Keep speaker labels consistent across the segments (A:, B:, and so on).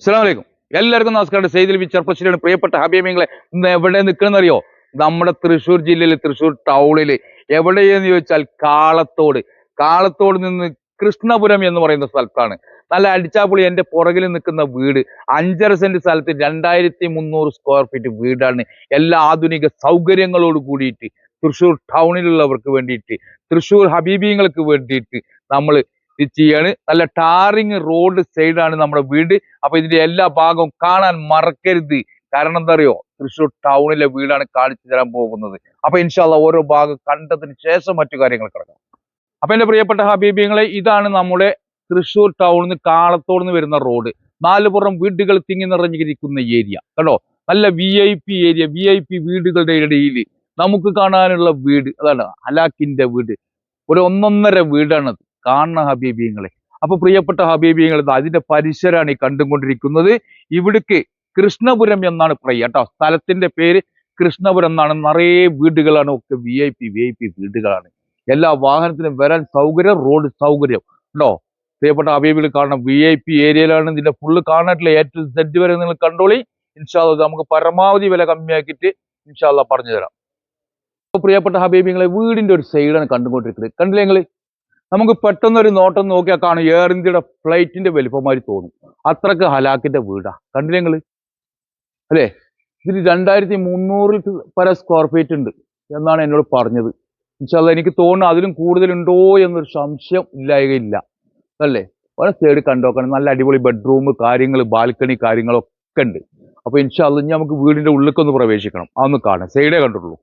A: അസ്സാം അലൈക്കും. എല്ലാവർക്കും നമസ്കാരം. സെയ്തിൽ ബി ചെറുപ്പശ്ശേരിയാണ് പ്രിയപ്പെട്ട ഹബീബിങ്ങളെ ഇന്ന് എവിടെ നിൽക്കണമെന്നറിയോ? നമ്മുടെ തൃശ്ശൂർ ജില്ലയിൽ തൃശ്ശൂർ ടൗണിൽ എവിടെയെന്ന് ചോദിച്ചാൽ കാളത്തോട്. കാളത്തോട് നിന്ന് കൃഷ്ണപുരം എന്ന് പറയുന്ന സ്ഥലത്താണ്. നല്ല അടിച്ചാപ്പൊളി എന്റെ പുറകിൽ നിൽക്കുന്ന വീട്. അഞ്ചര സെന്റ് സ്ഥലത്ത് രണ്ടായിരത്തി മുന്നൂറ് സ്ക്വയർ ഫീറ്റ് വീടാണ്. എല്ലാ ആധുനിക സൗകര്യങ്ങളോട് കൂടിയിട്ട് തൃശ്ശൂർ ടൗണിലുള്ളവർക്ക് വേണ്ടിയിട്ട് തൃശ്ശൂർ ഹബീബിങ്ങൾക്ക് വേണ്ടിയിട്ട് നമ്മൾ ഇത് ചെയ്യാണ്. നല്ല ടാറിങ് റോഡ് സൈഡാണ് നമ്മുടെ വീട്. അപ്പൊ ഇതിന്റെ എല്ലാ ഭാഗവും കാണാൻ മറക്കരുത്. കാരണം എന്താ അറിയോ? തൃശ്ശൂർ ടൗണിലെ വീടാണ് കാണിച്ചു തരാൻ പോകുന്നത്. അപ്പൊ ഇൻഷാല്ല ഓരോ ഭാഗം കണ്ടതിന് ശേഷം മറ്റു കാര്യങ്ങൾ കിടക്കാം. അപ്പൊ എന്റെ പ്രിയപ്പെട്ട ഹബീബിയങ്ങളെ ഇതാണ് നമ്മുടെ തൃശ്ശൂർ ടൗണിൽ നിന്ന് കാളത്തോട് നിന്ന് വരുന്ന റോഡ്. നാലുപുറം വീടുകൾ തിങ്ങി നിറഞ്ഞിരിക്കുന്ന ഏരിയ. കേട്ടോ നല്ല V I P area V I P വീടുകളുടെ ഇടയിൽ നമുക്ക് കാണാനുള്ള വീട്. അതാണ് ഹലാക്കിന്റെ വീട്. ഒരു ഒന്നൊന്നര വീടാണത്. കാണുന്ന ഹബീബിയങ്ങളെ. അപ്പൊ പ്രിയപ്പെട്ട ഹബീബിയങ്ങൾ അതിന്റെ പരിസരമാണ് ഈ കണ്ടുകൊണ്ടിരിക്കുന്നത്. ഇവിടേക്ക് കൃഷ്ണപുരം എന്നാണ് പറയുക കേട്ടോ. സ്ഥലത്തിന്റെ പേര് കൃഷ്ണപുരം എന്നാണ്. നിറയെ വീടുകളാണ്. ഒക്കെ V I P V I P വീടുകളാണ്. എല്ലാ വാഹനത്തിനും വരാൻ സൗകര്യം റോഡ് സൗകര്യം. ഉണ്ടോ പ്രിയപ്പെട്ട ഹബീബികൾ കാണണം വി ഐ പി ഏരിയയിലാണ് ഇതിന്റെ ഫുള്ള് എ ടു സെഡ് വരെ നിങ്ങൾ കണ്ടോളി. ഇൻഷാല്ല നമുക്ക് പരമാവധി വില കമ്മിയാക്കിയിട്ട് ഇൻഷാല്ല പറഞ്ഞു തരാം പ്രിയപ്പെട്ട ഹബീബികളെ വീടിന്റെ ഒരു സൈഡാണ് കണ്ടുകൊണ്ടിരിക്കുന്നത്. കണ്ടില്ലേ നിങ്ങൾ? നമുക്ക് പെട്ടെന്ന് ഒരു നോട്ടം നോക്കിയാൽ കാണും. എയർ ഇന്ത്യയുടെ ഫ്ലൈറ്റിന്റെ വലിപ്പമാതിരി തോന്നും. അത്രയ്ക്ക് ഹലാക്കിന്റെ വീടാ. കണ്ടില്ലേ നിങ്ങൾ അല്ലേ? ഇതിൽ രണ്ടായിരത്തി മുന്നൂറിൽ പല സ്ക്വയർ ഫീറ്റ് ഉണ്ട് എന്നാണ് എന്നോട് പറഞ്ഞത്. ഇൻഷാല്ല എനിക്ക് തോന്നുന്നു അതിലും കൂടുതലുണ്ടോ എന്നൊരു സംശയം ഇല്ലായകയില്ല. അല്ലേ? ഓരോ സൈഡ് കണ്ടോക്കണം നല്ല അടിപൊളി ബെഡ്റൂം കാര്യങ്ങൾ ബാൽക്കണി കാര്യങ്ങളൊക്കെ ഉണ്ട്. അപ്പൊ ഇൻഷാല്ല ഇനി നമുക്ക് വീടിന്റെ ഉള്ളിലേക്കൊന്ന് പ്രവേശിക്കണം. അതൊന്ന് കാണാം. സൈഡേ കണ്ടിട്ടുള്ളൂ.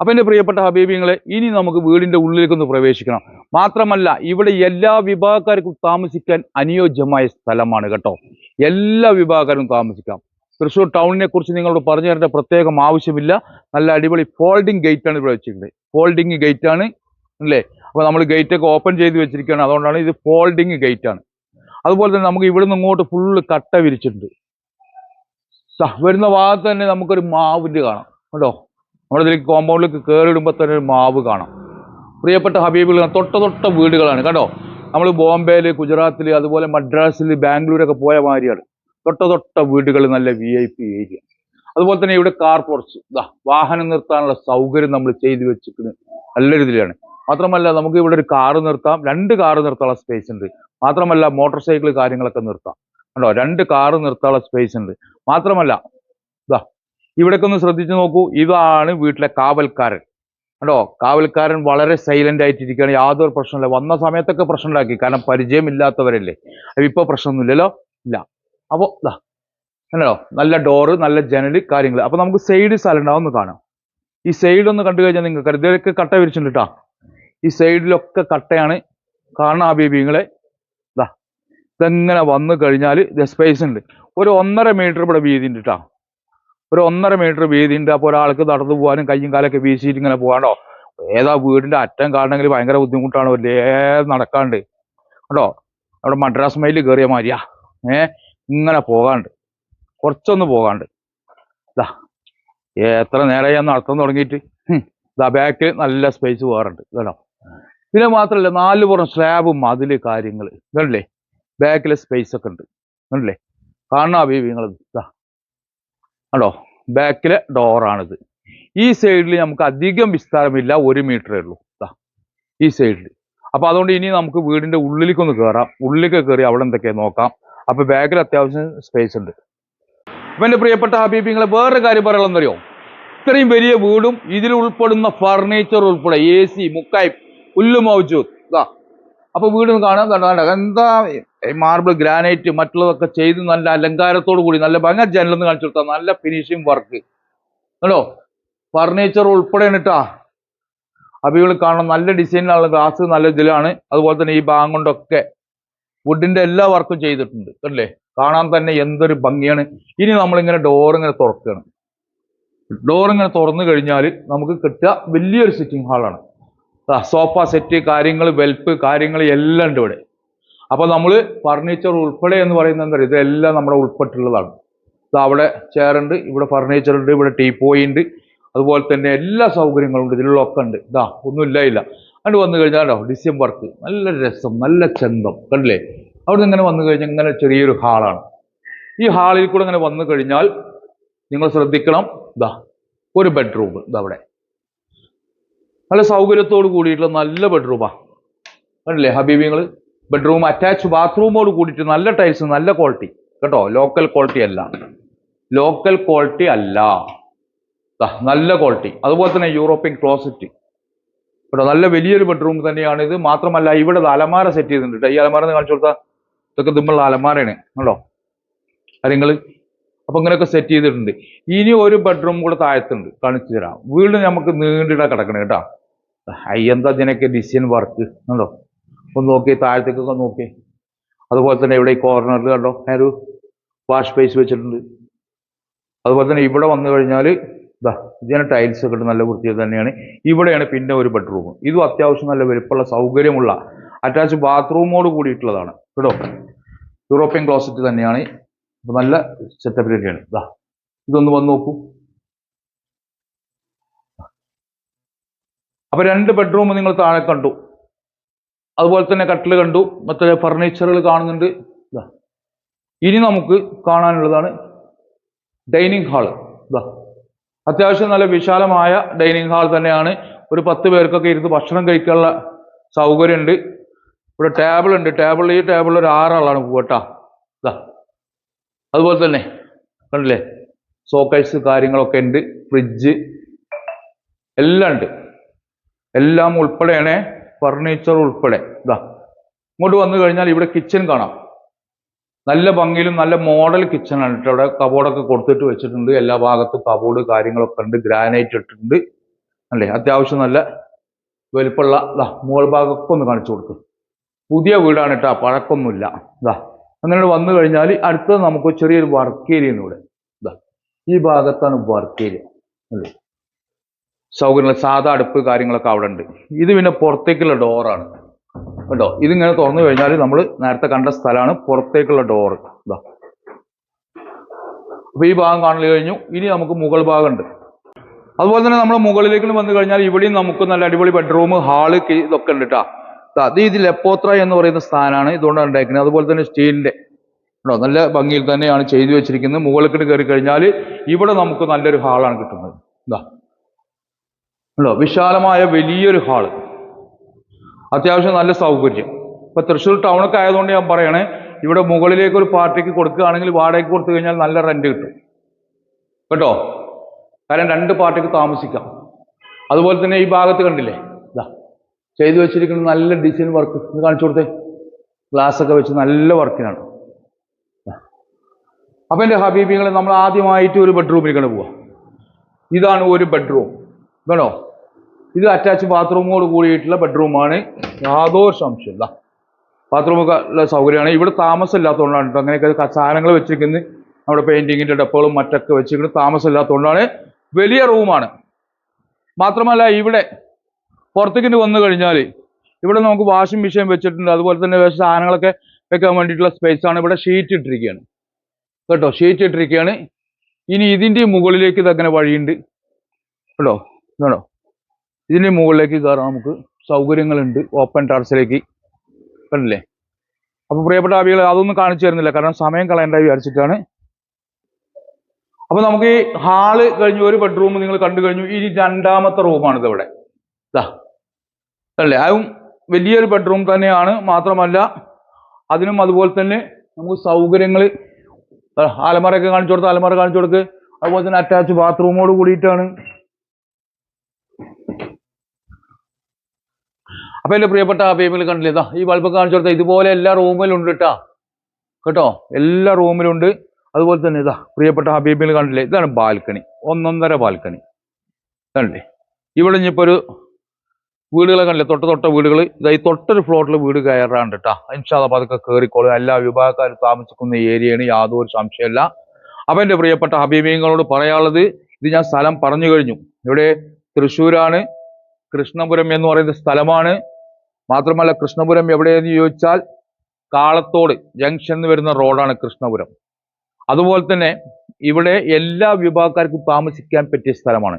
A: അപ്പൊ എന്റെ പ്രിയപ്പെട്ട ഹബീബിങ്ങളെ ഇനി നമുക്ക് വീടിന്റെ ഉള്ളിലേക്കൊന്ന് പ്രവേശിക്കണം. മാത്രമല്ല ഇവിടെ എല്ലാ വിഭാഗക്കാർക്കും താമസിക്കാൻ അനുയോജ്യമായ സ്ഥലമാണ് കേട്ടോ. എല്ലാ വിഭാഗക്കാരും താമസിക്കാം. തൃശ്ശൂർ ടൗണിനെ കുറിച്ച് നിങ്ങളോട് പറഞ്ഞു തരേണ്ട പ്രത്യേകം ആവശ്യമില്ല. നല്ല അടിപൊളി ഫോൾഡിംഗ് ഗേറ്റ് ആണ് ഇവിടെ വെച്ചിട്ടുണ്ട് ഫോൾഡിംഗ് ഗേറ്റ് ആണ് അല്ലേ? അപ്പൊ നമ്മൾ ഗേറ്റ് ഒക്കെ ഓപ്പൺ ചെയ്ത് വെച്ചിരിക്കുകയാണ്. അതുകൊണ്ടാണ് ഇത് ഫോൾഡിംഗ് ഗേറ്റ് ആണ്. അതുപോലെ തന്നെ നമുക്ക് ഇവിടുന്ന് ഇങ്ങോട്ട് ഫുള്ള് കട്ട വിരിച്ചിട്ടുണ്ട്. വരുന്ന ഭാഗത്ത് തന്നെ നമുക്കൊരു മാവിന്റെ കാണാം. കേട്ടോ നമ്മുടെ ഇതിലേക്ക് കോമ്പൗണ്ടിലേക്ക് കയറിയിടുമ്പോൾ തന്നെ ഒരു മാവ് കാണാം. പ്രിയപ്പെട്ട ഹബീബുകൾ തൊട്ട തൊട്ട വീടുകളാണ്. കേട്ടോ നമ്മൾ ബോംബെയിൽ ഗുജറാത്തിൽ അതുപോലെ മദ്രാസിൽ ബാംഗ്ലൂരൊക്കെ പോയ മാതിരിയാണ്. തൊട്ട തൊട്ട വീടുകൾ നല്ല വി ഐ പി ഏരിയ അതുപോലെ തന്നെ ഇവിടെ കാർ പോർച്ച് ഇതാ വാഹനം നിർത്താനുള്ള സൗകര്യം നമ്മൾ ചെയ്തു വെച്ചിരിക്കുന്നത് നല്ലൊരു ഇതിലാണ്. മാത്രമല്ല നമുക്ക് ഇവിടെ ഒരു കാറ് നിർത്താം. രണ്ട് കാറ് നിർത്താനുള്ള സ്പേസ് ഉണ്ട്. മാത്രമല്ല മോട്ടോർ സൈക്കിൾ കാര്യങ്ങളൊക്കെ നിർത്താം. കണ്ടോ? രണ്ട് കാറ് നിർത്താനുള്ള സ്പേസ് ഉണ്ട്. മാത്രമല്ല ഇവിടേക്ക് ഒന്ന് ശ്രദ്ധിച്ചു നോക്കൂ. ഇതാണ് വീട്ടിലെ കാവൽക്കാരൻ. കണ്ടോ? കാവൽക്കാരൻ വളരെ സൈലന്റ് ആയിട്ടിരിക്കുകയാണ്. യാതൊരു പ്രശ്നമില്ല വന്ന സമയത്തൊക്കെ പ്രശ്നം ഉണ്ടാക്കി കാരണം പരിചയമില്ലാത്തവരല്ലേ? അപ്പൊ ഇപ്പൊ പ്രശ്നമൊന്നുമില്ലല്ലോ? ഇല്ല. അപ്പോൾ ഇതാ കണ്ടോ? നല്ല ഡോറ് നല്ല ജനൽ കാര്യങ്ങൾ അപ്പോൾ നമുക്ക് സൈഡ് സ്ഥലം ഉണ്ടാവും. ഒന്ന് കാണാം. ഈ സൈഡ് ഒന്ന് കണ്ടു കഴിഞ്ഞാൽ നിങ്ങൾക്ക് ഇതിലൊക്കെ കട്ട വിരിച്ചിട്ടുണ്ട് ഈ സൈഡിലൊക്കെ കട്ടയാണ്. കാണാം ആ ബേബിങ്ങളെ ഇതാ ഇതെങ്ങനെ വന്നു കഴിഞ്ഞാൽ സ്പേസ് ഉണ്ട്. ഒരു ഒന്നര മീറ്റർ ഇവിടെ വീതി ഉണ്ട് കേട്ടോ ഒരു ഒന്നര മീറ്റർ വീതി ഉണ്ട് അപ്പോൾ ഒരാൾക്ക് നടന്നു പോകാനും കയ്യും കാലൊക്കെ വീശിയിട്ട് ഇങ്ങനെ പോകാണ്ടോ? ഏതാ വീടിന്റെ അറ്റം കാണണമെങ്കിൽ ഭയങ്കര ബുദ്ധിമുട്ടാണ്. വലിയ നടക്കാണ്ട്. കേട്ടോ അവിടെ മദ്രാസ് മൈലിൽ കയറിയ മാതിരിയാ. ഏ? ഇങ്ങനെ പോകാണ്ട്. കുറച്ചൊന്ന് പോകാണ്ട്. ഇതാ എത്ര നേരമായി ഞാൻ നടത്താൻ തുടങ്ങിയിട്ട്. ഇതാ ബാക്കിൽ നല്ല സ്പേസ് വേറുണ്ട്. കേട്ടോ പിന്നെ മാത്രമല്ല നാല് പുറം സ്ലാബ് മതിൽ കാര്യങ്ങൾ ഇതല്ലേ ബാക്കിലെ സ്പേസ് ഒക്കെ ഉണ്ട്. കണ്ടില്ലേ? കാണാ നിങ്ങൾ ഇതാ കണ്ടോ? ബാക്കിലെ ഡോറാണിത് ഈ സൈഡിൽ നമുക്ക് അധികം വിസ്താരമില്ല ഒരു മീറ്ററേ ഉള്ളൂ. ഈ സൈഡിൽ അപ്പൊ അതുകൊണ്ട് ഇനി നമുക്ക് വീടിന്റെ ഉള്ളിലേക്ക് ഒന്ന് കയറാം ഉള്ളിലേക്ക് കയറി അവിടെ എന്തൊക്കെയാ നോക്കാം. അപ്പൊ ബാക്കിൽ അത്യാവശ്യം സ്പേസ് ഉണ്ട്. അപ്പൊ എന്റെ പ്രിയപ്പെട്ട ഹബീബികളെ വേറൊരു കാര്യം പറയാനുള്ളതെന്നറിയോ? ഇത്രയും വലിയ വീടും ഇതിൽ ഉൾപ്പെടുന്ന ഫർണിച്ചർ ഉൾപ്പെടെ എ സി മുക്കായ്പ് പുല്ല് മൗജൂദ് ഇതാ അപ്പൊ വീട് കാണാൻ കണ്ടാൽ എന്താ മാർബിൾ ഗ്രാനൈറ്റ് മറ്റുള്ളതൊക്കെ ചെയ്ത് നല്ല അലങ്കാരത്തോടു കൂടി നല്ല ഭയങ്കര ജനലെന്ന് കാണിച്ചു കൊടുത്താൽ നല്ല ഫിനിഷിങ് വർക്ക് കേട്ടോ ഫർണിച്ചർ ഉൾപ്പെടെ കേട്ടാ അപ്പൊ ഇവൾ കാണാൻ നല്ല ഡിസൈനിലുള്ള ഗ്ലാസ് നല്ല ഇതിലാണ്. അതുപോലെ തന്നെ ഈ ഭാഗം കൊണ്ടൊക്കെ വുഡിന്റെ എല്ലാ വർക്കും ചെയ്തിട്ടുണ്ട്. അല്ലേ കാണാൻ തന്നെ എന്തൊരു ഭംഗിയാണ്. ഇനി നമ്മളിങ്ങനെ ഡോർ ഇങ്ങനെ തുറക്കുകയാണ്. ഡോർ ഇങ്ങനെ തുറന്നു കഴിഞ്ഞാൽ നമുക്ക് കിട്ടുക വലിയൊരു സിറ്റിംഗ് ഹാളാണ് സോഫ സെറ്റ് കാര്യങ്ങൾ വെൽപ്പ് കാര്യങ്ങൾ എല്ലാം ഉണ്ട് ഇവിടെ. അപ്പോൾ നമ്മൾ ഫർണിച്ചർ ഉൾപ്പെടെ എന്ന് പറയുന്നത് എന്താ പറയുക ഇതെല്ലാം നമ്മുടെ ഉൾപ്പെട്ടുള്ളതാണ് അവിടെ ചെയർ ഉണ്ട് ഇവിടെ ഫർണിച്ചർ ഉണ്ട് ഇവിടെ ടീപ്പോയി ഉണ്ട്. അതുപോലെ തന്നെ എല്ലാ സൗകര്യങ്ങളും ഉണ്ട് ഇതിലൊക്കെ ഉണ്ട്. ഇതാ ഒന്നുമില്ല ഇല്ല അങ്ങോട്ട് വന്നു കഴിഞ്ഞാൽ കേട്ടോ ഡിസൈൻ നല്ല രസം നല്ല ചന്തം. കണ്ടില്ലേ? അവിടെ ഇങ്ങനെ വന്നു കഴിഞ്ഞാൽ ഇങ്ങനെ ചെറിയൊരു ഹാളാണ്. ഈ ഹാളിൽ കൂടെ ഇങ്ങനെ വന്നു കഴിഞ്ഞാൽ നിങ്ങൾ ശ്രദ്ധിക്കണം. ഇതാ ഒരു ബെഡ്റൂം ഇതാ അവിടെ. നല്ല സൗകര്യത്തോട് കൂടിയിട്ടുള്ള നല്ല ബെഡ്റൂമാണ് കണ്ടില്ലേ ഹബീബിങ്ങൾ ബെഡ്റൂം അറ്റാച്ച് ബാത്റൂമോട് കൂടിയിട്ട് നല്ല ടൈൽസ് നല്ല ക്വാളിറ്റി കേട്ടോ? ലോക്കൽ ക്വാളിറ്റി അല്ല. ലോക്കൽ ക്വാളിറ്റി അല്ല. നല്ല ക്വാളിറ്റി അതുപോലെ തന്നെ യൂറോപ്യൻ ക്ലോസറ്റ് കേട്ടോ? നല്ല വലിയൊരു ബെഡ്റൂം തന്നെയാണ് ഇത് മാത്രമല്ല ഇവിടെ അലമാര സെറ്റ് ചെയ്തിട്ടുണ്ട്. ട്ടോ. ഈ അലമാര കാണിച്ചു കൊടുത്താൽ ഇതൊക്കെ ദിമ്മുള്ള അലമാരയാണ്. കേട്ടോ കാര്യങ്ങൾ അപ്പൊ ഇങ്ങനെയൊക്കെ സെറ്റ് ചെയ്തിട്ടുണ്ട്. ഇനി ഒരു ബെഡ്റൂം കൂടെ താഴത്തുണ്ട്. കാണിച്ചു തരാം. വീട് നമുക്ക് നീണ്ടിട കിടക്കണേ കേട്ടോ? അയ്യെന്താ ഇതിനൊക്കെ ഡിസൈൻ വർക്ക് കണ്ടോ? ഒന്ന് നോക്കി താഴത്തേക്കൊക്കെ നോക്കി. അതുപോലെ തന്നെ ഇവിടെ ഈ കോർണറിൽ കണ്ടോ? ഒരു വാഷ് സ്പേസ് വെച്ചിട്ടുണ്ട്. അതുപോലെ തന്നെ ഇവിടെ വന്നു കഴിഞ്ഞാൽ ഇതാ ഇതിന് ടൈൽസ് ഒക്കെ നല്ല വൃത്തിയിൽ തന്നെയാണ്. ഇവിടെയാണ് പിന്നെ ഒരു ബെഡ്റൂം ഇതും അത്യാവശ്യം നല്ല വലുപ്പമുള്ള സൗകര്യമുള്ള അറ്റാച്ച് ബാത്റൂമോട് കൂടിയിട്ടുള്ളതാണ്. കേട്ടോ യൂറോപ്യൻ ക്ലോസറ്റ് തന്നെയാണ്. നല്ല സെറ്റപ്പ് തന്നെയാണ്. ഇതാ ഇതൊന്ന് വന്ന് നോക്കൂ. അപ്പൊ രണ്ട് ബെഡ്റൂം നിങ്ങൾ താഴെ കണ്ടു. അതുപോലെ തന്നെ കട്ടിൽ കണ്ടു. മറ്റേ ഫർണിച്ചറുകൾ കാണുന്നുണ്ട്. ഇനി നമുക്ക് കാണാനുള്ളതാണ് ഡൈനിങ് ഇതാ അത്യാവശ്യം നല്ല വിശാലമായ ഡൈനിങ് ഹാൾ തന്നെയാണ്. ഒരു പത്ത് പേർക്കൊക്കെ ഇരുന്ന് ഭക്ഷണം കഴിക്കാനുള്ള സൗകര്യമുണ്ട്. ഇവിടെ ടേബിൾ ഉണ്ട്. ടേബിൾ ഈ ടേബിളിൽ ഒരു ആറാളാണ് പോകട്ടാ ഇതാ അതുപോലെ തന്നെ കണ്ടില്ലേ? സോക്കേഴ്സ് കാര്യങ്ങളൊക്കെ ഉണ്ട്. ഫ്രിഡ്ജ് എല്ലാം ഉണ്ട്. എല്ലാം ഉൾപ്പെടെയാണ് ഫർണിച്ചർ ഉൾപ്പെടെ. ഇതാ ഇങ്ങോട്ട് വന്നു കഴിഞ്ഞാൽ ഇവിടെ കിച്ചൺ കാണാം. നല്ല ഭംഗിയിലും നല്ല മോഡൽ കിച്ചണാണ് കേട്ടോ. അവിടെ കബോർഡൊക്കെ കൊടുത്തിട്ട് വെച്ചിട്ടുണ്ട്. എല്ലാ ഭാഗത്തും കബോർഡ് കാര്യങ്ങളൊക്കെ ഉണ്ട്. ഗ്രാനൈറ്റ് ഇട്ടിട്ടുണ്ട്. അല്ലേ? അത്യാവശ്യം നല്ല വലുപ്പമുള്ള ഇതാ മുകൾ ഭാഗമൊക്കെ ഒന്ന് കാണിച്ചു കൊടുക്കും. പുതിയ വീടാണ് കേട്ടോ. പഴക്കൊന്നുമില്ല ഇതാ അങ്ങനെ വന്നു കഴിഞ്ഞാൽ അടുത്തത് നമുക്ക് ചെറിയൊരു വർക്ക് ഏരിയ ഇവിടെ. ഇതാ ഈ ഭാഗത്താണ് വർക്ക് ഏരിയ അല്ലേ? സൗകര്യങ്ങൾ സാധാ അടുപ്പ് കാര്യങ്ങളൊക്കെ അവിടെ ഉണ്ട് ഇത് പിന്നെ പുറത്തേക്കുള്ള ഡോറാണ് കേട്ടോ ഇതിങ്ങനെ തുറന്നു കഴിഞ്ഞാൽ നമ്മൾ നേരത്തെ കണ്ട സ്ഥലമാണ് പുറത്തേക്കുള്ള ഡോർ ഇതാ അപ്പൊ ഈ ഭാഗം കാണൽ കഴിഞ്ഞു. ഇനി നമുക്ക് മുകൾ ഭാഗമുണ്ട് അതുപോലെ തന്നെ നമ്മൾ മുകളിലേക്ക് വന്നു കഴിഞ്ഞാൽ ഇവിടെയും നമുക്ക് നല്ല അടിപൊളി ബെഡ്റൂം ഹാൾ ഇതൊക്കെ ഉണ്ട് കേട്ടോ അത് ഇത് ലെപ്പോത്ര എന്ന് പറയുന്ന സ്ഥാനമാണ് ഇതുകൊണ്ടാണ് ഉണ്ടായിരിക്കുന്നത്. അതുപോലെ തന്നെ സ്റ്റീലിന്റെ. കേട്ടോ നല്ല ഭംഗിയിൽ തന്നെയാണ് ചെയ്തു വെച്ചിരിക്കുന്നത്. മുകളിലേക്ക് കയറി കഴിഞ്ഞാൽ ഇവിടെ നമുക്ക് നല്ലൊരു ഹാളാണ് കിട്ടുന്നത്. ഇതാ ഉണ്ടോ? വിശാലമായ വലിയൊരു ഹാൾ. അത്യാവശ്യം നല്ല സൗകര്യം. ഇപ്പൊ തൃശ്ശൂർ ടൗണൊക്കെ ആയതുകൊണ്ട് ഞാൻ പറയണേ ഇവിടെ മുകളിലേക്ക് ഒരു പാർട്ടിക്ക് കൊടുക്കുകയാണെങ്കിൽ വാടകയ്ക്ക് കൊടുത്തു കഴിഞ്ഞാൽ നല്ല റെന്റ് കിട്ടും. കേട്ടോ? കാരണം രണ്ട് പാർട്ടിക്ക് താമസിക്കാം. അതുപോലെ തന്നെ ഈ ഭാഗത്ത് കണ്ടില്ലേ? ഇതാ ചെയ്തു വെച്ചിരിക്കുന്ന നല്ല ഡിസൈൻ വർക്ക് ഇത് കാണിച്ചു കൊടുത്തേ. ഒക്കെ വെച്ച് നല്ല വർക്കിനാണ് അപ്പൊ എന്റെ ഹബീബികളെ നമ്മൾ ആദ്യമായിട്ട് ഒരു ബെഡ്റൂമിലേക്കാണ് പോവാ. ഇതാണ് ഒരു ബെഡ്റൂം വേണോ? ഇത് അറ്റാച്ച് ബാത്റൂമോട് കൂടിയിട്ടുള്ള ബെഡ്റൂമാണ് യാതൊരു സംശയമില്ല ബാത്റൂമൊക്കെ ഉള്ള സൗകര്യമാണ്. ഇവിടെ താമസം ഇല്ലാത്തതുകൊണ്ടാണ് കേട്ടോ. അങ്ങനെയൊക്കെ സാധനങ്ങൾ വെച്ചിരിക്കുന്നത്. നമ്മുടെ പെയിന്റിങ്ങിന്റെ ഡപ്പകളും മറ്റൊക്കെ വെച്ചിരിക്കുന്നത് താമസം ഇല്ലാത്തതുകൊണ്ടാണ് വലിയ റൂമാണ് മാത്രമല്ല ഇവിടെ പുറത്തേക്ക് വന്നു കഴിഞ്ഞാൽ ഇവിടെ നമുക്ക് വാഷിംഗ് മെഷീൻ വെച്ചിട്ടുണ്ട്. അതുപോലെ തന്നെ സാധനങ്ങളൊക്കെ വെക്കാൻ വേണ്ടിയിട്ടുള്ള സ്പേസ് ആണ്. ഇവിടെ ഷീറ്റ് ഇട്ടിരിക്കുകയാണ്. കേട്ടോ ഷീറ്റ് ഇട്ടിരിക്കുകയാണ്. ഇനി ഇതിന്റെ മുകളിലേക്ക് ഇതങ്ങനെ വഴിയുണ്ട്? കേട്ടോ ഇതാണോ? ഇതിന്റെ മുകളിലേക്ക് കയറാൻ നമുക്ക് സൗകര്യങ്ങളുണ്ട്. ഓപ്പൺ ടെറസിലേക്ക് കണ്ടില്ലേ? അപ്പോൾ പ്രിയപ്പെട്ട ആവികൾ അതൊന്നും കാണിച്ചു തരുന്നില്ല. കാരണം സമയം കളയേണ്ട വിചാരിച്ചിട്ടാണ്. അപ്പോൾ നമുക്ക് ഈ ഹാൾ കഴിഞ്ഞു ഒരു ബെഡ്റൂം നിങ്ങൾ കണ്ടു കഴിഞ്ഞു. ഇനി രണ്ടാമത്തെ റൂമാണ് ഇവിടെ. അല്ലേ അതും വലിയൊരു ബെഡ്റൂം തന്നെയാണ്. മാത്രമല്ല അതിനും അതുപോലെ തന്നെ നമുക്ക് സൗകര്യങ്ങൾ. അലമാരയൊക്കെ കാണിച്ചു കൊടുത്ത് അലമാര കാണിച്ചു കൊടുക്ക്. അതുപോലെ തന്നെ അറ്റാച്ച് ബാത്റൂമോട് കൂടിയിട്ടാണ്. അപ്പൊ എന്റെ പ്രിയപ്പെട്ട അബേമിൽ കണ്ടില്ലേ? ഇതാ ഈ ബൾബ് കാണിച്ചു കൊടുത്താൽ ഇതുപോലെ എല്ലാ റൂമിലും ഉണ്ട് കേട്ടോ കേട്ടോ? എല്ലാ റൂമിലും ഉണ്ട്. അതുപോലെ തന്നെ ഇതാ പ്രിയപ്പെട്ട ഹബീബിൽ കണ്ടില്ലേ? ഇതാണ് ബാൽക്കണി ഒന്നൊന്നര ബാൽക്കണി കണ്ടില്ലേ? ഇവിടെ ഇനിയിപ്പോൾ ഒരു വീടുകളെ കണ്ടില്ലേ? തൊട്ട തൊട്ട വീടുകൾ ഇതാ ഈ തൊട്ടൊരു ഫ്ലോട്ടിൽ വീട് കയറാണ്ട് കേട്ടാ ഇൻഷാല്ല പതുക്കെ കയറിക്കോളും എല്ലാ വിഭാഗക്കാരും താമസിക്കുന്ന ഏരിയയാണ് യാതൊരു സംശയമല്ല അപ്പൊ എന്റെ പ്രിയപ്പെട്ട ഹബീബിങ്ങളോട് പറയാനുള്ളത് ഇത് ഞാൻ സ്ഥലം പറഞ്ഞു കഴിഞ്ഞു. ഇവിടെ തൃശ്ശൂരാണ് കൃഷ്ണപുരം എന്ന് പറയുന്ന സ്ഥലമാണ്. മാത്രമല്ല കൃഷ്ണപുരം എവിടെയെന്ന് ചോദിച്ചാൽ കാളത്തോട് ജംഗ്ഷൻ എന്ന് വരുന്ന റോഡാണ് കൃഷ്ണപുരം. അതുപോലെ തന്നെ ഇവിടെ എല്ലാ വിഭാഗക്കാർക്കും താമസിക്കാൻ പറ്റിയ സ്ഥലമാണ്.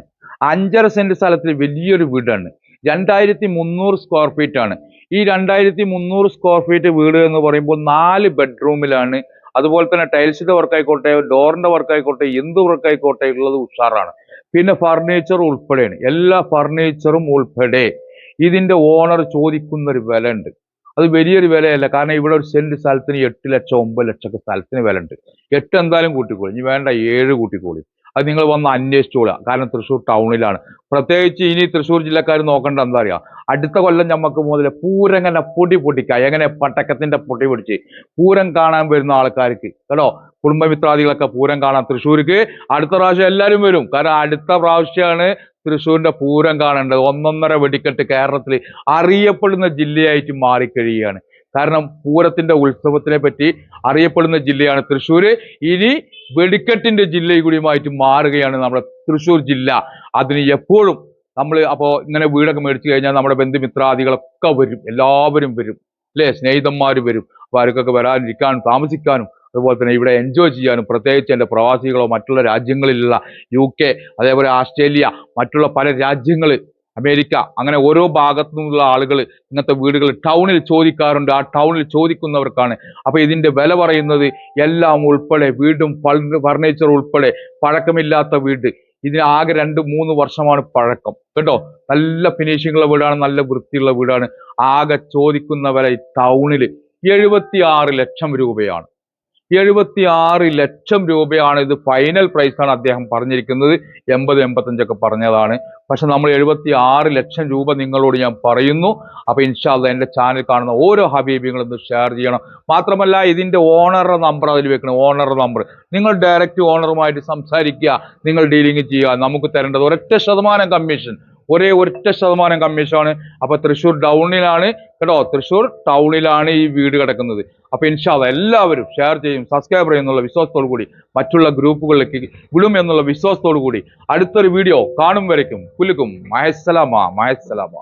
A: അഞ്ചര സെന്റ് സ്ഥലത്തിൽ വലിയൊരു വീടാണ്. രണ്ടായിരത്തി മുന്നൂറ് സ്ക്വയർ ഫീറ്റ് ആണ്. ഈ രണ്ടായിരത്തി മുന്നൂറ് സ്ക്വയർ ഫീറ്റ് വീട് എന്ന് പറയുമ്പോൾ നാല് ബെഡ്റൂമിലാണ് അതുപോലെ തന്നെ ടൈൽസിന്റെ വർക്ക് ആയിക്കോട്ടെ ഡോറിന്റെ വർക്ക് ആയിക്കോട്ടെ എന്ത് വർക്ക് ആയിക്കോട്ടെ ഉള്ളത് ഉഷാറാണ്. പിന്നെ ഫർണിച്ചർ ഉൾപ്പെടെയാണ്. എല്ലാ ഫർണിച്ചറും ഉൾപ്പെടെ. ഇതിന്റെ ഓണർ ചോദിക്കുന്ന ഒരു വില ഉണ്ട് അത് വലിയൊരു വിലയല്ല. കാരണം ഇവിടെ ഒരു സെന്റ് സ്ഥലത്തിന് എട്ട് ലക്ഷം ഒമ്പത് ലക്ഷം ഒക്കെ സ്ഥലത്തിന് വില ഉണ്ട് എട്ട് എന്തായാലും കൂട്ടിക്കോളി. ഇനി വേണ്ട ഏഴ് കൂട്ടിക്കോളി. അത് നിങ്ങൾ വന്ന് അന്വേഷിച്ചോളുക കാരണം തൃശ്ശൂർ ടൗണിലാണ് പ്രത്യേകിച്ച് ഇനി തൃശ്ശൂർ ജില്ലക്കാർ നോക്കേണ്ട എന്താ അറിയാം? അടുത്ത കൊല്ലം നമുക്ക് മുതൽ പൂരങ്ങനെ പൊടി പൊട്ടിക്കുക. എങ്ങനെ പട്ടക്കത്തിന്റെ പൊടി പൊടിച്ച് പൂരം കാണാൻ വരുന്ന ആൾക്കാർക്ക്. കേട്ടോ? കുടുംബമിത്രാദികളൊക്കെ പൂരം കാണാൻ തൃശ്ശൂർക്ക്. അടുത്ത പ്രാവശ്യം എല്ലാവരും വരും. കാരണം അടുത്ത പ്രാവശ്യമാണ് തൃശ്ശൂരിന്റെ പൂരം കാണേണ്ടത് ഒന്നൊന്നര വെടിക്കെട്ട് കേരളത്തിൽ അറിയപ്പെടുന്ന ജില്ലയായിട്ട് മാറിക്കഴിയുകയാണ്. കാരണം പൂരത്തിന്റെ ഉത്സവത്തിനെ പറ്റി അറിയപ്പെടുന്ന ജില്ലയാണ് തൃശ്ശൂർ ഇനി വെടിക്കെട്ടിന്റെ ജില്ല കൂടിയുമായിട്ട് മാറുകയാണ് നമ്മുടെ തൃശ്ശൂർ ജില്ല. അതിന് എപ്പോഴും നമ്മൾ അപ്പോൾ ഇങ്ങനെ വീടൊക്കെ മേടിച്ചു കഴിഞ്ഞാൽ നമ്മുടെ ബന്ധുമിത്രാദികളൊക്കെ വരും. എല്ലാവരും വരും. അല്ലേ? സ്നേഹിതന്മാർ വരും. അപ്പോൾ അവർക്കൊക്കെ വരാനിരിക്കാനും താമസിക്കാനും അതുപോലെ തന്നെ ഇവിടെ എൻജോയ് ചെയ്യാനും പ്രത്യേകിച്ച് എന്റെ പ്രവാസികളോ മറ്റുള്ള രാജ്യങ്ങളിലുള്ള യു കെ അതേപോലെ ആസ്ട്രേലിയ മറ്റുള്ള പല രാജ്യങ്ങൾ അമേരിക്ക അങ്ങനെ ഓരോ ഭാഗത്തു നിന്നുള്ള ആളുകൾ ഇങ്ങനത്തെ വീടുകൾ ടൗണിൽ ചോദിക്കാറുണ്ട്. ആ ടൗണിൽ ചോദിക്കുന്നവർക്കാണ്. അപ്പോൾ ഇതിന്റെ വില പറയുന്നത് എല്ലാം ഉൾപ്പെടെ വീടും ഫർണിച്ചർ ഉൾപ്പെടെ പഴക്കമില്ലാത്ത വീട്. ഇതിന് ആകെ രണ്ട് മൂന്ന് വർഷമാണ് പഴക്കം. കേട്ടോ? നല്ല ഫിനിഷിംഗ് ഉള്ള വീടാണ് നല്ല വൃത്തിയുള്ള വീടാണ്. ആകെ ചോദിക്കുന്ന വില ടൗണിൽ എഴുപത്തി ലക്ഷം രൂപയാണ്. എഴുപത്തി ആറ് ലക്ഷം രൂപയാണ് ഇത് ഫൈനൽ പ്രൈസ് ആണ് അദ്ദേഹം പറഞ്ഞിരിക്കുന്നത്. എൺപത് എൺപത്തഞ്ചൊക്കെ പറഞ്ഞതാണ്. പക്ഷെ നമ്മൾ എഴുപത്തി ആറ് ലക്ഷം രൂപ നിങ്ങളോട് ഞാൻ പറയുന്നു. അപ്പൊ ഇൻഷാല്ല എന്റെ ചാനൽ കാണുന്ന ഓരോ ഹബീബികളും ഒന്ന് ഷെയർ ചെയ്യണം. മാത്രമല്ല ഇതിന്റെ ഓണറുടെ നമ്പർ അതിൽ വെക്കണം. ഓണറുടെ നമ്പർ നിങ്ങൾ ഡയറക്റ്റ് ഓണറുമായിട്ട് സംസാരിക്കുക. നിങ്ങൾ ഡീലിംഗ് ചെയ്യുക. നമുക്ക് തരേണ്ടത് ഒരൊറ്റ ശതമാനം കമ്മീഷൻ ഒരേ ഒറ്റ ശതമാനം കമ്മീഷനാണ് അപ്പൊ തൃശ്ശൂർ ടൗണിലാണ് കേട്ടോ തൃശ്ശൂർ ടൗണിലാണ് ഈ വീട് കിടക്കുന്നത്. അപ്പൊ ഇൻഷാല്ല എല്ലാവരും ഷെയർ ചെയ്യും സബ്സ്ക്രൈബ് ചെയ്യുന്നുള്ള വിശ്വാസത്തോടു കൂടി. മറ്റുള്ള ഗ്രൂപ്പുകളിലേക്ക് വിടും എന്നുള്ള വിശ്വാസത്തോടു കൂടി. അടുത്തൊരു വീഡിയോ കാണും വരയ്ക്കും. കുലുക്കും മഹസ്സലാമ മഹസ്സലാമ